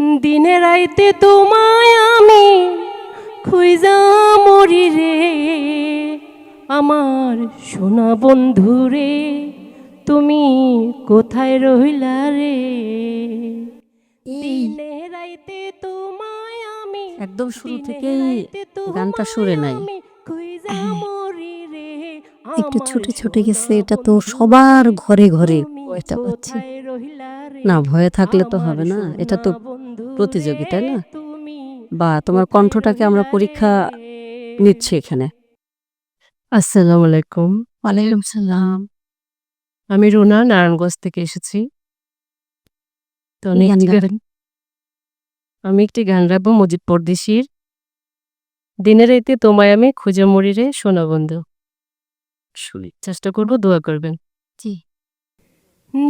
দিনে রাইতে তোমায় আমি খুঁজা মরি রে। আমার সোনা বন্ধু রে তুমি কোথায় রহিলা রে? দিনে রাইতে তোমায় আমি একদম শুরু থেকে গানটা সুরে নাই। রে। একটু ছুটে ছুটে গেছে এটা তো সবার ঘরে ঘরে। এটা পাচ্ছি। না ভয়ে থাকলে তো হবে না। এটা তো সোনা বন্ধু প্রতিযোগী, তাই না? বা তোমার কণ্ঠটাকে আমরা পরীক্ষা নিচ্ছি এখানে। আসসালামু আলাইকুম। ওয়ালাইকুম সালাম। আমি রুনা নারায়ণগঞ্জ থেকে এসেছি। তো আমি একটি গান- রাখব মজিদ পরদেশির। দিনের রাইতে তোমায় আমি খুঁজে মরি রে সোনা বন্ধু। শুনি। চেষ্টা করব দোয়া করবেন। জি।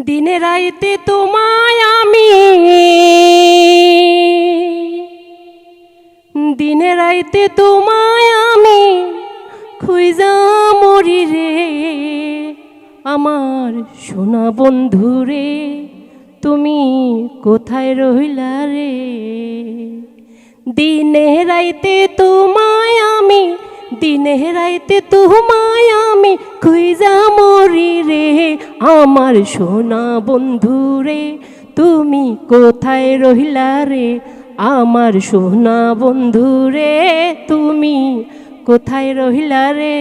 দিনে রাইতে তোমায় আমি দিনে রাইতে তোমায় আমি খুঁজা মরি রে। আমার সোনা বন্ধু রে, তুমি কোথায় রহিলা রে? দিনে রাইতে তোমায় আমি, দিনে রাইতে তোমায় আমি খুঁজা মরি রে। আমার সোনা বন্ধু রে, তুমি কোথায় রহিলা রে? আমার সোনা বন্ধু রে, তুমি কোথায় রহিলা রে?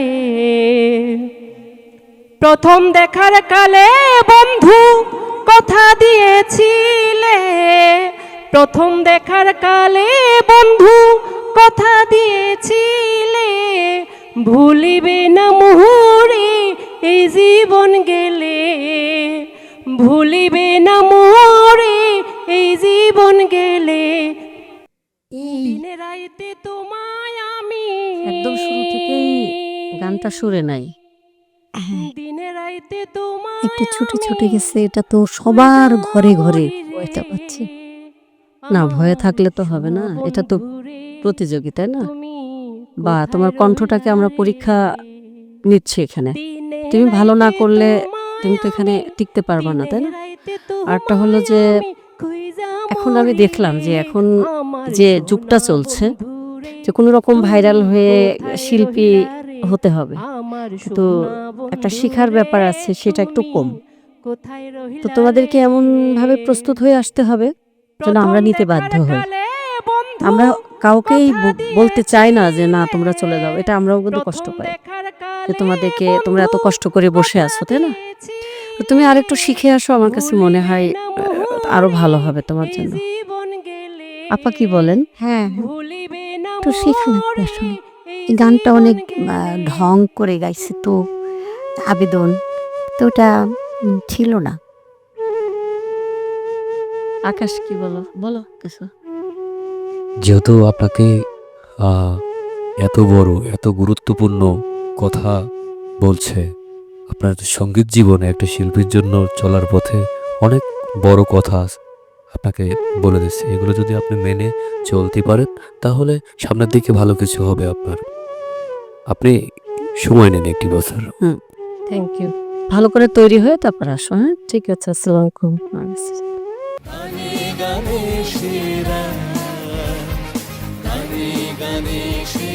প্রথম দেখার কালে বন্ধু কথা দিয়েছিলে। প্রথম দেখার কালে বন্ধু কথা দিয়েছিলে। ভুলিবে না মুহুরে এই জীবন গেলে। ভুলিবে না মুহুরে দিনে রাইতে তোমায় আমি একদম শুরু থেকেই গানটা সুরে নাই। দিনে রাইতে তোমায় একটু ছুটে ছুটে গেছে এটা তো সবার ঘরে ঘরে রে, পাচ্ছি। না ভয়ে থাকলে তো হবে না এটা তো বন্ধু রে, প্রতিযোগী তাই না? বা তোমার কণ্ঠটাকে আমরা পরীক্ষা নিচ্ছি এখানে। তুমি ভালো না করলে তুমি তো এখানে টিকতে পারবা না তাই না? আরেকটা হলো যে এখন আমি দেখলাম যে এখন যে যুগটা চলছে, যে কোনো রকম ভাইরাল হয়ে শিল্পী হতে হবে তো একটা শিখার ব্যাপার আছে সেটা একটু কম তো তোমাদেরকে রে? এমন ভাবে প্রস্তুত হয়ে আসতে হবে যেন আমরা নিতে বাধ্য হই আমরা কাউকেই বলতে চাই না যে না তোমরা চলে যাও এটা আমরাও কিন্তু কষ্ট পাই যে তোমাদেরকে তোমরা এত কষ্ট করে বসে আছো তাই না। তুমি আরেকটু শিখে আসো আমার কাছে মনে হয় আরও ভালো হবে তোমার জন্য। আপা কি বলেন হ্যাঁ ভুলিবে না একটু শেখা আসলে। এই গানটা অনেক। ঢং করে গাইছে তো আবেদন তো ওটা ছিল না আকাশ কি বলো বলো কিছু যেহেতু আপনাকে এত বড় এত গুরুত্বপূর্ণ কথা বলছে আপনার সংগীত জীবনে একটা শিল্পীর জন্য চলার পথে অনেক বড় কথা আছে। আপনাকে বলে দিচ্ছি এগুলো যদি আপনি মেনে চলতে পারেন তাহলে সামনের দিকে ভালো কিছু হবে আপনার। আপনি সময় নেন একটি বছর। থ্যাংক ইউ ভালো করে তৈরি হয়ে তারপর আসো হ্যাঁ? ঠিক আছে আসসালামু আলাইকুম। গানে গানে